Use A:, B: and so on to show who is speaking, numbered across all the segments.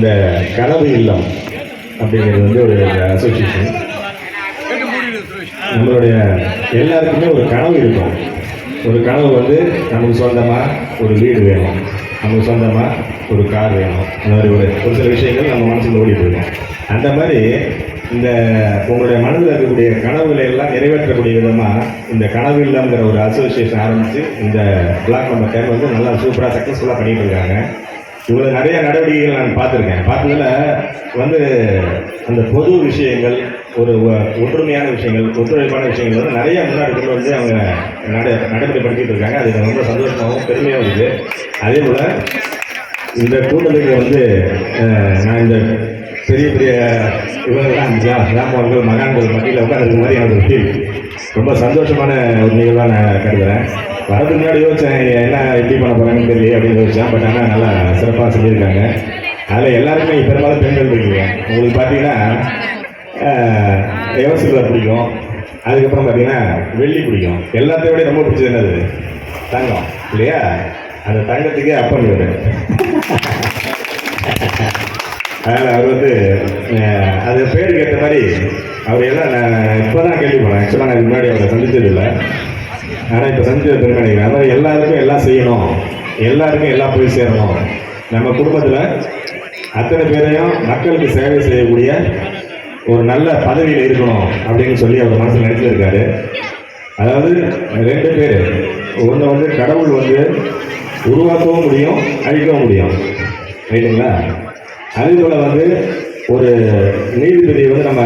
A: இந்த கனவு இல்லம் அப்படிங்கிறது வந்து ஒரு அசோசியேஷன் நம்மளுடைய எல்லாருக்குமே ஒரு கனவு இருக்கும். ஒரு கனவு வந்து நமக்கு சொந்தமாக ஒரு வீடு வேணும். நமக்கு சொந்தமாக ஒரு கார் வேணும். அந்த மாதிரி ஒரு ஒரு சில விஷயங்கள் நம்ம மனசில் ஓடிட்டு இருக்கோம். அந்த மாதிரி இந்த உங்களுடைய மனதில் இருக்கக்கூடிய கனவுகளை எல்லாம் நிறைவேற்றக்கூடிய விதமாக இந்த கனவு இல்லைங்கிற ஒரு அசோசியேஷன் ஆரம்பித்து இந்த பிளாக் நம்பர் டென் வந்து நல்லா சூப்பராக சக்ஸஸ்ஃபுல்லாக பண்ணிகிட்டு இருக்காங்க. இவ்வளோ நிறைய நடவடிக்கைகள் நான் பார்த்துருக்கேன். பார்த்ததுல வந்து அந்த பொது விஷயங்கள் ஒரு ஒற்றுமையான விஷயங்கள் ஒத்துழைப்பான விஷயங்கள் வந்து நிறைய முன்னாடி கொண்டு வந்து அவங்க நட நடைமுறைப்படுத்திட்டு இருக்காங்க. அது ரொம்ப சந்தோஷமாகவும் பெருமையாகவும் இருக்குது. அதே போல் இந்த கூட்டத்துக்கு வந்து நான் இந்த பெரிய பெரிய இவங்கெல்லாம் கிராமங்கள் மகான்கள் மத்தியில் உட்காந்துருக்க மாதிரி எனக்கு ஒரு ஃபீல் ரொம்ப சந்தோஷமான ஒரு நிகழ்வாக நான் கருதுகிறேன் வரது முன்னாடி யோசிச்சேன் என்ன எப்படி பண்ண போகிறாங்கன்னு தெரியல அப்படின்னு யோசிச்சேன். பட் ஆனால் நல்லா சிறப்பாக சொல்லியிருக்காங்க. அதில் எல்லாருக்குமே பெரும்பாலும் பெண்கள் இருக்கீங்க உங்களுக்கு பார்த்தீங்கன்னா எவசிலர் பிடிக்கும். அதுக்கப்புறம் பார்த்தீங்கன்னா வெள்ளி பிடிக்கும். எல்லாத்தையும் விட ரொம்ப பிடிச்சது என்னது? தங்கம். இல்லையா? அந்த தங்கத்துக்கே அப்பன் இவரு. அதனால் அவர் வந்து அது பேருக்கு ஏற்ற மாதிரி அவர் எல்லாம் நான் இப்போ தான் கேள்விப்படுறேன் ஆக்சுவலாக நான் முன்னாடி அவரை சந்திச்சதில்லை ஆனால் இப்போ சந்திச்சது பெருமை நினைக்கிறேன் அதாவது எல்லாருக்கும் எல்லாம் செய்யணும். எல்லாருக்கும் எல்லாம் போய் சேரணும். நம்ம குடும்பத்தில் அத்தனை பேரையும் மக்களுக்கு சேவை செய்யக்கூடிய ஒரு நல்ல பதவியில் இருக்கணும் அப்படின்னு சொல்லி அவர் மனசில் நினைச்சிருக்காரு. அதாவது ரெண்டு பேர். ஒன்று வந்து கடவுள் வந்து உருவாக்கவும் முடியும் அழிக்கவும் முடியும். ரைட்டுங்களா அதே போல் வந்து ஒரு நீதிபதி வந்து நம்ம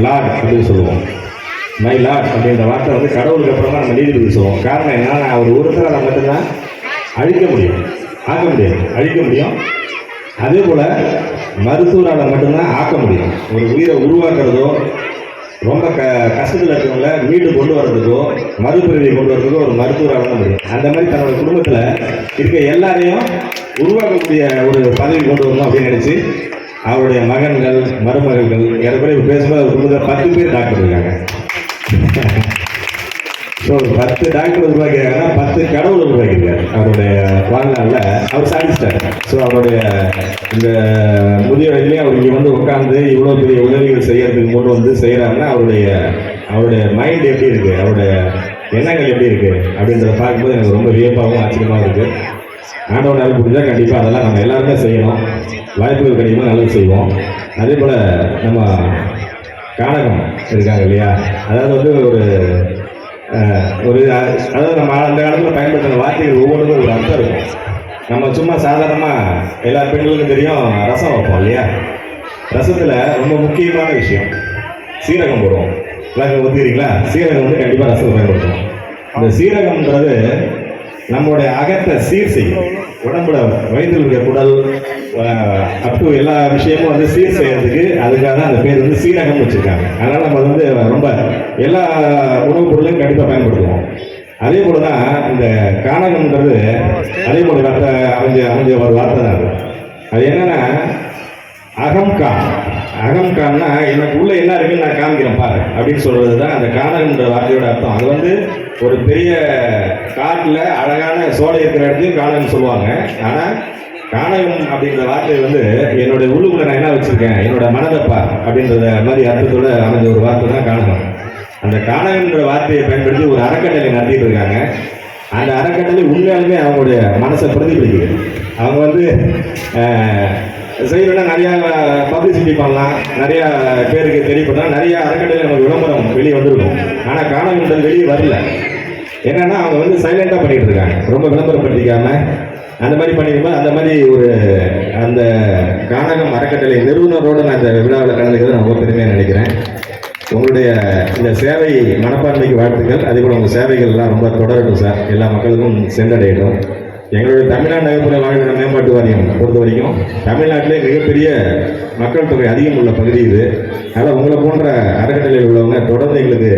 A: லார்ட் அப்படின்னு சொல்லுவோம். மை லார்ட் அப்படின்ற வார்த்தை வந்து கடவுளுக்கு அப்புறமா நம்ம நீதிபதி சொல்லுவோம். காரணம் என்னன்னா அவர் ஒருத்தரால் மட்டும்தான் அழிக்க முடியும். ஆக்க முடியாது. அழிக்க முடியும். அதே போல் மருத்துவரால் மட்டும்தான் ஆக்க முடியும். ஒரு உயிரை உருவாக்குறதோ ரொம்ப க கஷ்டத்தில் இருக்கிறவங்கள மீண்டு கொண்டு வர்றதுக்கோ மறுபிறவியை கொண்டு வர்றதுக்கோ ஒரு மருத்துவராக தான் முடியும் அந்த மாதிரி தன்னோட குடும்பத்தில் இருக்க எல்லாரையும் உருவாக்கக்கூடிய ஒரு பதவி கொண்டு வரணும் அப்படின்னு நினச்சி அவருடைய மகன்கள் மருமகள்கள் ஏற்கனவே பேசும்போது அவர் குடும்பத்தில் பத்து பேர் டாக்டர் இருக்காங்க. ஸோ பத்து டாக்டர் உருவாக்கியிருக்காங்கன்னா பத்து கடவுள் உருவாக்கியிருக்காரு. அவருடைய வாழ்நாளில் அவர் சாதிச்சிட்டார். ஸோ அவருடைய இந்த முதிய வயதிலே அவர் இங்கே வந்து உட்காந்து இவ்வளோ பெரிய உதவிகள் செய்யறதுக்கு கொண்டு வந்து செய்கிறாருன்னா அவருடைய அவருடைய மைண்ட் எப்படி இருக்கு? அவருடைய எண்ணங்கள் எப்படி இருக்கு? அப்படின்றத பார்க்கும்போது எனக்கு ரொம்ப வியப்பாகவும் ஆச்சரியமாகவும் இருக்கு. ஆண்டவன் நல்ல முடிஞ்சால் கண்டிப்பாக அதெல்லாம் நம்ம எல்லாருமே செய்யணும். வாய்ப்புகள் கிடைக்கும்போது நல்லது செய்வோம். அதே போல் நம்ம கானகம் இருக்காங்க இல்லையா? அதாவது வந்து ஒரு ஒரு அதாவது நம்ம அந்த காலத்தில் பயன்படுத்துகிற வார்த்தைகள் ஒவ்வொன்றுக்கும் ஒரு அர்த்தம் இருக்கும். நம்ம சும்மா சாதாரணமாக எல்லா பெண்களுக்கும் தெரியும் ரசம் வைப்போம் இல்லையா? ரசத்தில் ரொம்ப முக்கியமான விஷயம் சீரகம் போடுவோம். எல்லாருக்கும் ஒத்துக்கிறீங்களா சீரகம் வந்து கண்டிப்பாக ரசம் பயன்படுத்துவோம். இந்த சீரகம்ன்றது நம்மளுடைய அகத்தை சீர் செய்யும். உடம்புல வயிற்றில் இருக்க குடல் அப் டு எல்லா விஷயமும் வந்து சீர் செய்யறதுக்கு அதுக்காக தான் அந்த பேர் வந்து சீரகம் வச்சிருக்காங்க. அதனால நம்ம வந்து ரொம்ப எல்லா உணவுப் பொருளையும் கண்டிப்பாக பயன்படுத்துவோம். அதே போல தான் இந்த கானகம்ன்றது அதே போல வார்த்தை அமைஞ்ச அமைஞ்ச ஒரு வார்த்தை தான் அது. அது என்னன்னா அகம்கா அகம்கான்னா எனக்கு உள்ள என்ன இருக்குன்னு நான் காமிக்கிறேன் பாரு அப்படின்னு சொல்றது தான் அந்த கானகம்ன்ற வார்த்தையோட அர்த்தம். அது வந்து ஒரு பெரிய காட்டில் அழகான சோலை இருக்கிற இடத்தையும் கானகம் சொல்லுவாங்க. ஆனால் கானகம் அப்படின்ற வார்த்தை வந்து என்னுடைய உள்ளுக்குள்ள நான் என்ன வச்சிருக்கேன்? என்னோட மனதப்பா அப்படின்றத மாதிரி அர்த்தத்தோட அமைஞ்ச ஒரு வார்த்தை தான் காணகம் அந்த காணகம்ன்ற வார்த்தையை பயன்படுத்தி ஒரு அறக்கட்டளை நடத்திட்டு இருக்காங்க. அந்த அறக்கட்டளை உண்மையாலுமே அவங்களுடைய மனசை பிரதிபலிக்குது. அவங்க வந்து செய்யணும்னா நிறையா பப்ளிசிட்டி பண்ணலாம் நிறையா பேருக்கு தெரியப்படலாம் நிறையா அறக்கட்டளை நமக்கு விளம்பரம் வெளியே வந்திருக்கும். ஆனால் காணவின்றது வெளியே வரல. என்னன்னா அவங்க வந்து சைலண்டாக பண்ணிட்டு இருக்காங்க. ரொம்ப விளம்பரப்படுத்திக்காம அந்த மாதிரி பண்ணிருக்கும்போது அந்த மாதிரி ஒரு அந்த கானகம் அறக்கட்டளை நிறுவனரோடு நான் இந்த விழாவில் கலந்துக்கிறது நான் ரொம்ப பெருமையாக நினைக்கிறேன். உங்களுடைய இந்த சேவை மனப்பான்மைக்கு வாழ்த்துக்கள். அதே போல் உங்கள் சேவைகள் எல்லாம் ரொம்ப தொடரட்டும் சார். எல்லா மக்களுக்கும் சென்றடையட்டும். எங்களுடைய தமிழ்நாடு நகர்ப்புற வாழ்விட மேம்பாட்டு வாரியம் பொறுத்த வரைக்கும் தமிழ்நாட்டிலே மிகப்பெரிய மக்கள் தொகை அதிகம் உள்ள பகுதி இது. அதனால் உங்களை போன்ற அறக்கட்டளையில் உள்ளவங்க தொடர்ந்து எங்களுக்கு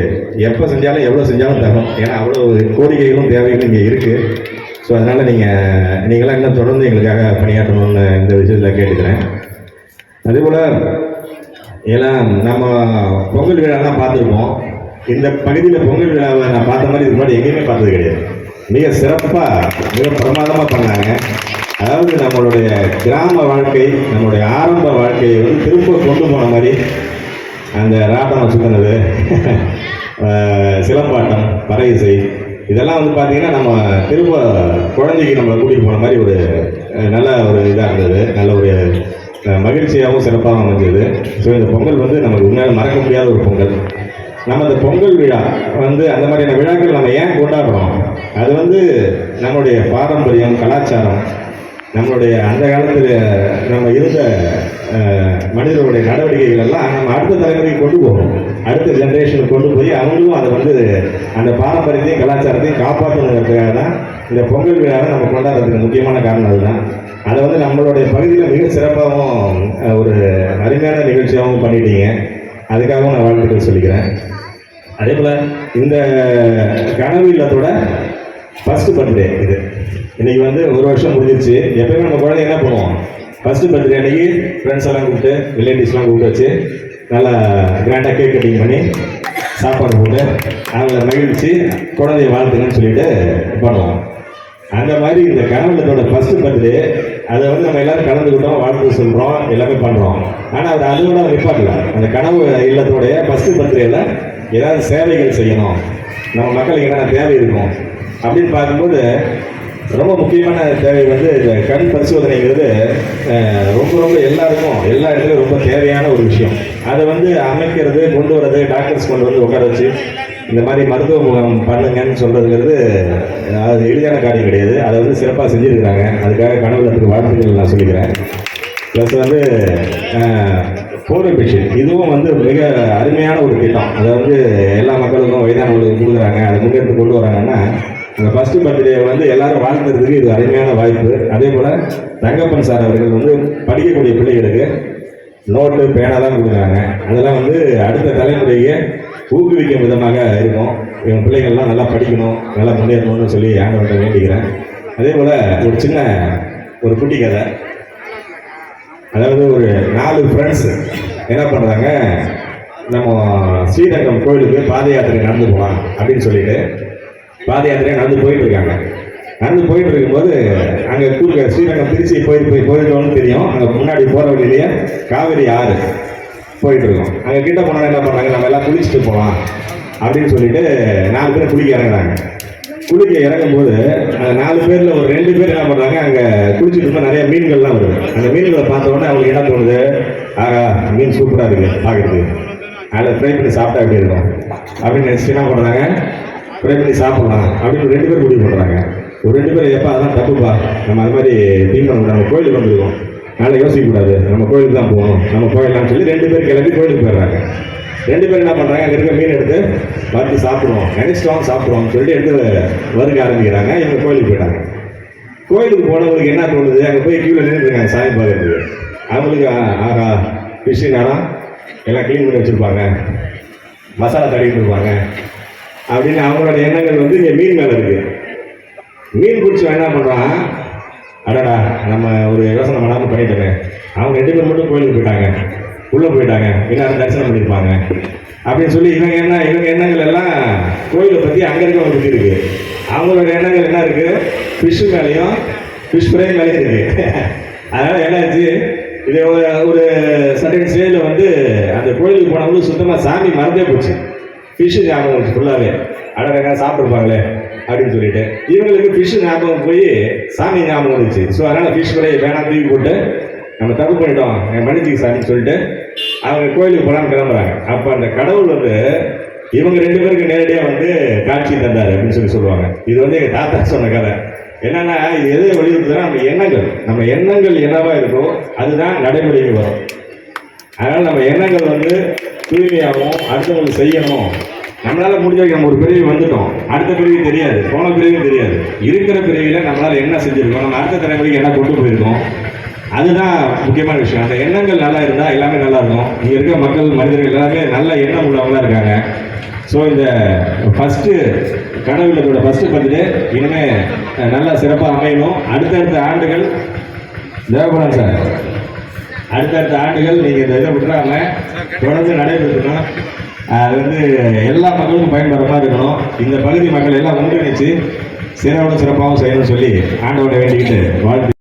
A: எப்போ செஞ்சாலும் எவ்வளோ செஞ்சாலும் தரும் ஏன்னா அவ்வளோ கோரிக்கைகளும் தேவைகளும் இங்கே இருக்குது ஸோ அதனால் நீங்கள் நீங்களாம் இன்னும் தொடர்ந்து எங்களுக்காக பணியாற்றணும்னு இந்த விஷயத்தில் கேட்டுக்கிறேன். அதேபோல் ஏன்னா நம்ம பொங்கல் விழாலாம் பார்த்துருப்போம். இந்த பகுதியில் பொங்கல் விழாவை நான் பார்த்த மாதிரி இது முன்னாடி எங்கேயுமே பார்த்தது கிடையாது. மிக சிறப்பாக மிக பிரமாதமாக பண்ணாங்க. அதாவது நம்மளுடைய கிராம வாழ்க்கை நம்மளுடைய ஆரம்ப வாழ்க்கையை வந்து திரும்ப கொண்டு போன மாதிரி அந்த ராட்டம் சுத்தினது சிலம்பாட்டம் பறை இசை இதெல்லாம் வந்து பார்த்தீங்கன்னா நம்ம திரும்ப குழந்தைக்கு நம்ம கூட்டிகிட்டு போன மாதிரி ஒரு நல்ல ஒரு இதாக இருந்தது. நல்ல ஒரு மகிழ்ச்சியாகவும் சிறப்பாகவும் அமைஞ்சது. ஸோ இந்த பொங்கல் வந்து நமக்கு உண்மையாக மறக்க முடியாத ஒரு பொங்கல். நம்ம இந்த பொங்கல் விழா வந்து அந்த மாதிரியான விழாக்கள் நம்ம ஏன் கொண்டாடுறோம்? அது வந்து நம்மளுடைய பாரம்பரியம் கலாச்சாரம் நம்மளுடைய அந்த காலத்தில் நம்ம இருந்த மனிதர்களுடைய நடவடிக்கைகள் எல்லாம் நம்ம அடுத்த தலைமுறைக்கு கொண்டு போகணும் அடுத்த ஜென்ரேஷனுக்கு கொண்டு போய் அவங்களும் அதை வந்து அந்த பாரம்பரியத்தையும் கலாச்சாரத்தையும் காப்பாற்றணுங்கிறதுக்காக தான் இந்த பொங்கல் விழாவை நம்ம கொண்டாடுறதுக்கு முக்கியமான காரணம் அதுதான். அதை வந்து நம்மளுடைய பகுதியில் மிக சிறப்பாகவும் ஒரு அருமையான நிகழ்ச்சியாகவும் பண்ணிட்டீங்க. அதுக்காகவும் நான் வாழ்த்துக்கள் சொல்லிக்கிறேன். அதே போல் இந்த கனவு இல்லத்தோட ஃபர்ஸ்ட் பர்த்டே இது இன்னைக்கு வந்து ஒரு வருஷம் முடிஞ்சிருச்சு. எப்பயுமே நம்ம குழந்தை என்ன பண்ணுவோம்? ஃபர்ஸ்ட் பர்த்டே அன்னைக்கு ஃப்ரெண்ட்ஸ் எல்லாம் கூப்பிட்டு ரிலேட்டிவ்ஸ்லாம் கூப்பிட்டு வச்சு நல்லா கிராண்டாக கேக் கட்டிங் பண்ணி சாப்பாடு போட்டு அவங்கள மகிழ்ச்சி குழந்தைய வாழ்த்துங்கன்னு சொல்லிட்டு பண்ணுவோம். அந்த மாதிரி இந்த கணவனத்தோட ஃபர்ஸ்ட் பர்த்டே அதை வந்து நம்ம எல்லாரும் கலந்துக்கிட்டோம் வாழ்த்து சொல்கிறோம் எல்லாமே பண்ணுறோம் ஆனால் அது அதோட நிப்பாட்டல. அந்த கனவு இல்லத்தோடைய ஃபர்ஸ்ட் பர்த்டேல ஏதாவது சேவைகள் செய்யணும். நம்ம மக்களுக்கு என்னென்ன தேவை இருக்கும் அப்படின்னு பார்க்கும்போது ரொம்ப முக்கியமான தேவை வந்து இந்த கண் பரிசோதனைங்கிறது ரொம்ப ரொம்ப எல்லாருக்கும் எல்லா இடத்துலையும் ரொம்ப தேவையான ஒரு விஷயம். அதை வந்து அமைக்கிறது கொண்டு வர்றது டாக்டர்ஸ் கொண்டு வந்து உட்கார வச்சு இந்த மாதிரி மருத்துவ முகாம் பண்ணுங்கன்னு சொல்கிறதுங்கிறது அது எளிதான காரியம் கிடையாது. அதை வந்து சிறப்பாக செஞ்சுருக்கிறாங்க. அதுக்காக கனவுலத்துக்கு வாழ்த்துக்கள் நான் சொல்லிக்கிறேன். ப்ளஸ் வந்து கோவிட் மிஷின் இதுவும் வந்து மிக அருமையான ஒரு திட்டம். அதை வந்து எல்லா மக்களுக்கும் வயதானவர்களுக்கு கொடுக்குறாங்க. அதை முன்னெடுத்து கொண்டு வராங்கன்னா அந்த ஃபர்ஸ்ட் பர்த்டே வந்து எல்லாரும் வாழ்த்துறதுக்கு இது அருமையான வாய்ப்பு. அதே போல் தங்கப்பன் சார் அவர்கள் வந்து படிக்கக்கூடிய பிள்ளைகளுக்கு நோட்டு பேனாலாம் கொடுக்குறாங்க. அதெல்லாம் வந்து அடுத்த தலைமுறையை ஊக்குவிக்கும் விதமாக இருக்கும். என் பிள்ளைகள்லாம் நல்லா படிக்கணும் நல்லா முன்னேறணும்னு சொல்லி ஆண்டவர்கிட்ட வேண்டிக்கிறேன். அதே போல் ஒரு சின்ன ஒரு குட்டி கதை. அதாவது ஒரு நாலு ஃப்ரெண்ட்ஸ் என்ன பண்ணுறாங்க நம்ம ஸ்ரீரங்கம் கோயிலுக்கு பாத யாத்திரை நடந்து போகலாம் அப்படின்னு சொல்லிட்டு பாத யாத்திரை நடந்து போயிட்டு இருக்காங்க நடந்து போயிட்டு இருக்கும்போது அங்கே குறுக்க ஸ்ரீரங்கம் திருச்சி போய் போய் போயிருக்கோம்னு தெரியும். அங்கே முன்னாடி போகிற வழியிலேயே காவிரி ஆறு போயிட்டு இருக்கோம் அங்கே கிட்ட போனால் என்ன பண்ணாங்க? நம்ம எல்லாம் குளிச்சுட்டு போகலாம் அப்படின்னு சொல்லிட்டு நாலு பேர் குளிக்க இறங்குறாங்க. குளிக்க இறங்கும்போது அந்த நாலு பேரில் ஒரு ரெண்டு பேர் என்ன பண்ணுறாங்க அங்கே குளிச்சுட்டு இருந்தால் நிறைய மீன்கள்லாம் வருது. அந்த மீன்களை பார்த்த உடனே அவங்களுக்கு என்ன தோணுது? ஆகா மீன் சூப்பராக இருக்குது பார்க்குறதுக்கு அதில் ஃப்ரை பண்ணி சாப்பிட்டா எப்படி இருக்கும்? அப்படின்னு நினச்சிட்டு என்ன பண்ணுறாங்க ஃப்ரை பண்ணி சாப்பிடலாம் அப்படின்னு ரெண்டு பேர் முடிவு பண்ணுறாங்க ஒரு ரெண்டு பேர் எப்போ அதெல்லாம் தப்புப்பா. நம்ம அது மாதிரி தீம் பண்ண நம்ம கோயிலுக்கு வந்துருக்கோம் நாளைக்கு யோசிக்கக்கூடாது. நம்ம கோயிலுக்கு தான் போகணும். நம்ம போயிடலாம்னு சொல்லி ரெண்டு பேர் கிளம்பி கோயிலுக்கு போயிடுறாங்க. ரெண்டு பேரும் என்ன பண்ணுறாங்க அங்கே இருக்க மீன் எடுத்து வறுத்து சாப்பிடுவோம். நினைச்சிட்டோம் சாப்பிடுவோம்னு சொல்லிட்டு எடுத்து வறுக்க ஆரம்பிக்கிறாங்க. இவங்க கோயிலுக்கு போயிட்டாங்க. கோயிலுக்கு போனவங்களுக்கு என்ன தோணுது? அங்கே போய் கீழே நின்றுருக்காங்க சாமி பார்க்கறது அவங்களுக்கு ஆ- ஆகா ஃபிஷ் நேரம். எல்லாம் க்ளீன் பண்ணி வச்சுருப்பாங்க. மசாலா தடவிட்டு இருப்பாங்க. அப்படின்னு அவங்களோட எண்ணங்கள் வந்து இங்கே மீன் மேலே இருக்கு. மீன் பிடிச்சி என்ன பண்ணுறான் அடடா நம்ம ஒரு யோசனை பண்ணாமல் பண்ணிட்டோமே. அவங்க ரெண்டு பேர் மட்டும் கோயிலுக்கு போயிட்டாங்க. உள்ளே போயிட்டாங்க. எல்லாரும் தரிசனம் பண்ணியிருப்பாங்க. அப்படின்னு சொல்லி இவங்க என்ன இவங்க எண்ணங்கள் எல்லாம் கோயிலை பற்றி அங்கே இருக்கவங்க பற்றி இருக்கு. அவங்களோட எண்ணங்கள் என்ன இருக்கு? ஃபிஷ் மேலேயும் ஃபிஷ் ஃப்ரை மேலேயும் இருக்கு. அதனால் என்னாச்சு இது ஒரு ஒரு சர்டன் ஸ்டேஜில் வந்து அந்த கோயிலுக்கு போனவங்களுக்கு சுத்தமாக சாமி மறந்தே போச்சு. ஃபிஷ்ஷு ஞாபகம் வந்துச்சு ஃபுல்லாகவே அடடங்க சாப்பிட்ருப்பாங்களே அப்படின்னு சொல்லிட்டு. இவங்களுக்கு ஃபிஷ் ஞாபகம் போய் சாமி ஞாபகம் வந்துச்சு. ஸோ அதனால் ஃபிஷ் கூட வேணாம் தூக்கி போட்டு நம்ம தப்பு பண்ணிட்டோம் என் மன்னிச்சிக்கு சாமின்னு சொல்லிட்டு அவங்க கோயிலுக்கு போகலான்னு கிளம்புறாங்க. அப்போ அந்த கடவுள் வந்து இவங்க ரெண்டு பேருக்கு நேரடியாக வந்து காட்சி தந்தார் அப்படின்னு சொல்லி சொல்லுவாங்க. இது வந்து எங்கள் தாத்தா சொன்ன கதை. என்னென்னா இது எதை வலியுறுத்துதுன்னா நம்ம எண்ணங்கள். நம்ம எண்ணங்கள் என்னவா இருக்கோ அதுதான் நடைமுறைக்கு வரும். அதனால நம்ம எண்ணங்கள் வந்து தூய்மையாகவும் அடுத்தவங்களுக்கு செய்யணும். நம்மளால் முடிஞ்ச வரைக்கும் நம்ம ஒரு பிரிவு வந்துட்டோம். அடுத்த பிரிவு தெரியாது. போன பிரிவு தெரியாது. இருக்கிற பிரிவில் நம்மளால் என்ன செஞ்சுருக்கோம்? நம்ம அடுத்த தலைமுறைக்கு என்ன கொண்டு போயிருக்கோம்? அதுதான் முக்கியமான விஷயம். அந்த எண்ணங்கள் நல்லா இருந்தால் எல்லாமே நல்லா இருக்கும். இங்கே இருக்க மக்கள் மனிதர்கள் எல்லாமே நல்ல எண்ணம் உள்ளவங்களாக இருக்காங்க. ஸோ இந்த ஃபஸ்ட்டு கடவுளத்தோட ஃபஸ்ட்டு பர்த்டே இனிமேல் நல்லா சிறப்பாக அமையணும். அடுத்தடுத்த ஆண்டுகள் தேவைப்படாது சார். அடுத்தடுத்த ஆண்டுகள் நீங்கள் இந்த இதை விட்டுறாம தொடர்ந்து நடைபெற்றணும் அது வந்து எல்லா மக்களுக்கும் பயன்படுற மாதிரி இருக்கணும். இந்த பகுதி மக்கள் எல்லாம் ஒன்றிணைச்சு சிறோட சிறப்பாகவும் செய்யணும்னு சொல்லி ஆண்டவனை வேண்டிக்கிட்டு வாழ்த்து